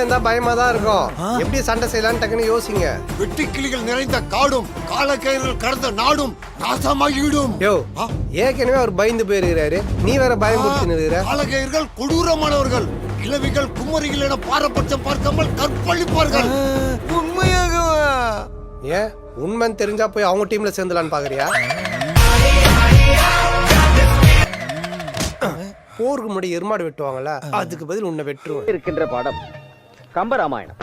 இருந்தா பயமா தான் இருக்கும் எப்படி சண்டை செய்யலாம்னு டக்குன்னு யோசிங்க. வெட்டுக்கிளிகள் நிறைந்த காடும் காலக்கயிறுகள் கடந்த நாடும் நாசமாகிவிடும். யோ? ஏற்கனவே அவர் பயந்து போயிருக்கிறாரு. நீ வேற பயமுறுத்தி நிற்கிற காலக்கயிறுகள் கொடூரமானவர்கள். கிழவிகள் குமரிகள் என பாரபட்சம் பார்க்காமல் கற்பழிப்பார்கள். உண்மையாகவா? ஏன்? உண்மைன்னு தெரிஞ்சா போய் அவங்க டீம்ல சேர்ந்துலான்னு பாக்குறியா? போருக்கு முன்னாடி எருமாடு வெட்டுவாங்கல்ல அதுக்கு பதில் உன்னை வெட்டுருவேன். இருக்கின்ற பாடம். கம்பராமாயணம்.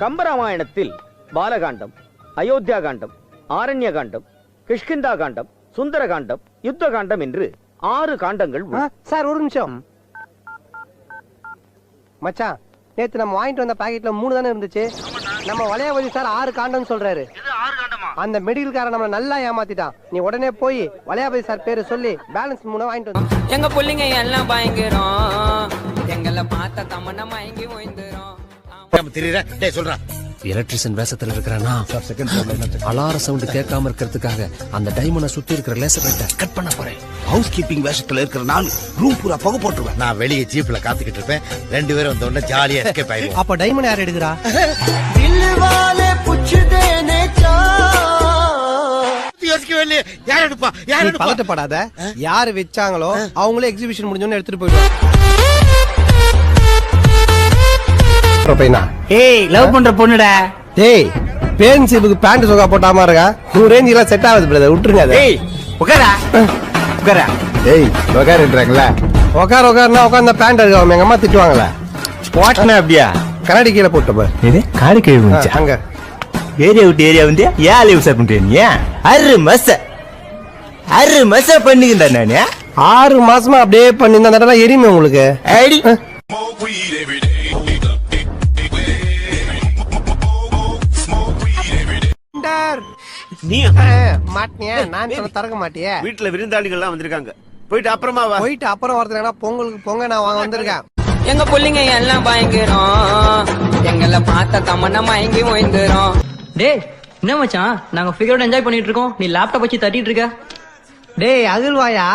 கம்பராமாயணத்தில் பாலகாண்டம் அயோத்தியா காண்டம் ஆரண்ய காண்டம் கிஷ்கிந்தா காண்டம் சுந்தர காண்டம் யுத்த காண்டம் என்று ஆறு காண்டங்கள். சார் ஒரு நிமிஷம். மச்சான் நேத்து நம்ம வாங்கிட்டு வந்த பாக்கெட்ல மூணு தானே இருந்துச்சு? நம்ம வளையாபதி சார் ஆறு காண்டம்னு சொல்றாரு. அந்த மெடிக்கல் காரன் நம்மள நல்லா ஏமாத்திட்டான். நீ உடனே போய் வளையாபதி சார் பேரை சொல்லி பேலன்ஸ் மூணு வாங்கிட்டு வந்து. எங்க புள்ளைங்க எல்லாம் பயங்கரம். எங்களை பார்த்த தமன்னா மயங்கி ஓய்ந்துரும் எலக்ட்ரிஷியன் வேஷத்துல இருக்கிறானா? அலார சவுண்ட் கேட்காம இருக்கிறதுக்காக அந்த டைமண்டை சுத்தி இருக்கிற லேசர் லைட்டை கட் பண்ண போறேன். ஹவுஸ் கீப்பிங் வேஷத்துல இருக்கிற நான் ரூம் பூரா புகை போட்டுருவேன். நான் வெளியே ஜீப்ல காத்துக்கிட்டு இருப்பேன். ரெண்டு பேரும் வந்த உடனே ஜாலியா எஸ்கேப் ஆயிடுவோம். அப்ப டைமண்ட் யார் எடுக்கிறா? யார் எடுப்பா? யார் பதட்டப்படாத. யாரு வச்சாங்களோ அவங்களே எக்ஸிபிஷன் முடிஞ்சோன்னு எடுத்துட்டு போயிடுவாங்க. பையனா? ஏய் லவ் பண்ற பொண்ணுடா. டேய் பேன் சீப்புக்கு பேண்ட் சொகா போட்டாம இருக்கா? நூறு ரேஞ்ச் எல்லாம் செட் ஆகுது பிரதர் விட்டுருங்க அதை. ஏய் உட்காரா உட்காரா ஏய் உக்காருன்றாங்களா உட்கார உட்காருனா உட்கார்ந்த பேண்ட் எடுக்காம எங்க அம்மா திட்டுவாங்களே போட்டனா அப்படியா? கண்ணாடி கீழே போட்டு பாரு. இது காடு கழுவி ஆ, அங்க. ஏரியா விட்டு ஏரியா வந்து ஏன் லீவ் சார் பண்றீங்க அரு மச அரு மச பண்ணிக்கிட்டா நானு. ஆறு மாசமா அப்படியே பண்ணி இந்த எரியுமே உங்களுக்கு? அடி நீ மாட்டினியா நான் சொல்ல திறக்க மாட்டியே. வீட்டுல விருந்தாளிகள்லாம் வந்திருக்காங்க. போயிட்டு அப்புறமா வா. போயிட்டு அப்புறம் வரதுலனா பொங்கலுக்கு பொங்க நான் வாங்க வந்திருக்கேன். எங்க புள்ளைங்க எல்லாம் பயங்கரம். எங்களை பார்த்த தமன்னா மயங்கி ஓய்ந்துரும். டேய் என்ன மச்சான்? நாங்க ஃபிகரோட என்ஜாய் பண்ணிட்டு இருக்கோம். நீ லேப்டாப் வச்சு தட்டிட்டு இருக்க. டேய் அகில்வாயா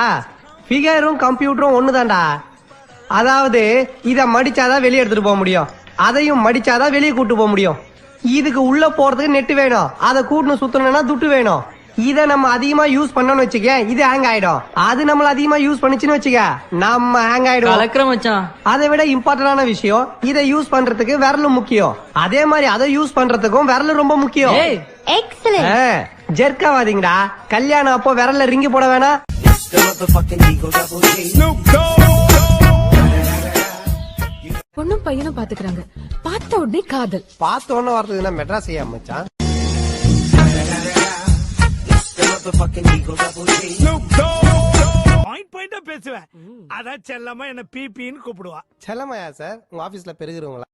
ஃபிகரும் கம்ப்யூட்டரும் ஒண்ணுதான்டா. அதாவது இத மடிச்சாதான் வெளியே எடுத்துட்டு போக முடியும். அதையும் மடிச்சாதான் வெளியே கூட்டு போக முடியும். இதுக்கு உள்ள போறதுக்கு நெட் வேணும். அதை கூட்டணும் சுத்தணும்னா துட்டு வேணும். இத நம்ம அதிகமா யூஸ் பண்ணோம்னு வச்சுக்க இது ஹேங் ஆயிடும். அது நம்மள அதிகமா யூஸ் பண்ணுச்சுன்னு வச்சுக்க நம்ம ஹேங் ஆயிடும். கலக்கிற மச்சான். அதை விட இம்பார்ட்டன்டான விஷயம் இதை யூஸ் பண்றதுக்கு விரலும் முக்கியம். அதே மாதிரி அதை யூஸ் பண்றதுக்கும் விரல் ரொம்ப முக்கியம். ஏய். ஜெர்க்காவாதீங்கடா. கல்யாணம் அப்போ விரல்ல ரிங்கி போட வேணாம். பொண்ணும் பையனும் பாத்துக்கிறாங்க. பார்த்த உடனே காதல். பார்த்த உடனே வரதுக்கு மெட்ராஸ் ஐயா மச்சான் பாயிண்ட் பாயிண்டா பேசுவேன். அதான் செல்லமா என்ன பிபின்னு கூப்பிடுவா. செல்லமையா சார்? உங்க ஆபீஸ்ல பெருகிறவங்களா?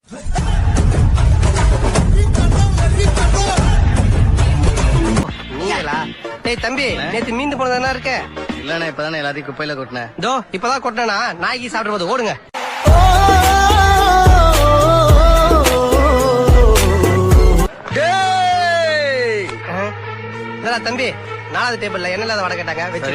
நீங்களா? டேய் தம்பி நேத்து மீந்து போனதானா இருக்க? இல்லண்ணா இப்பதானே எல்லாத்தையும் குப்பையில கொட்டினேன். இதோ இப்பதான் கொட்டினா நாய்க்கு சாப்பிடும் போது ஓடுங்க. தம்பி நாலாவது டேபிள்ல என்ன இல்லாத வடை கேட்டாங்க? வச்சு.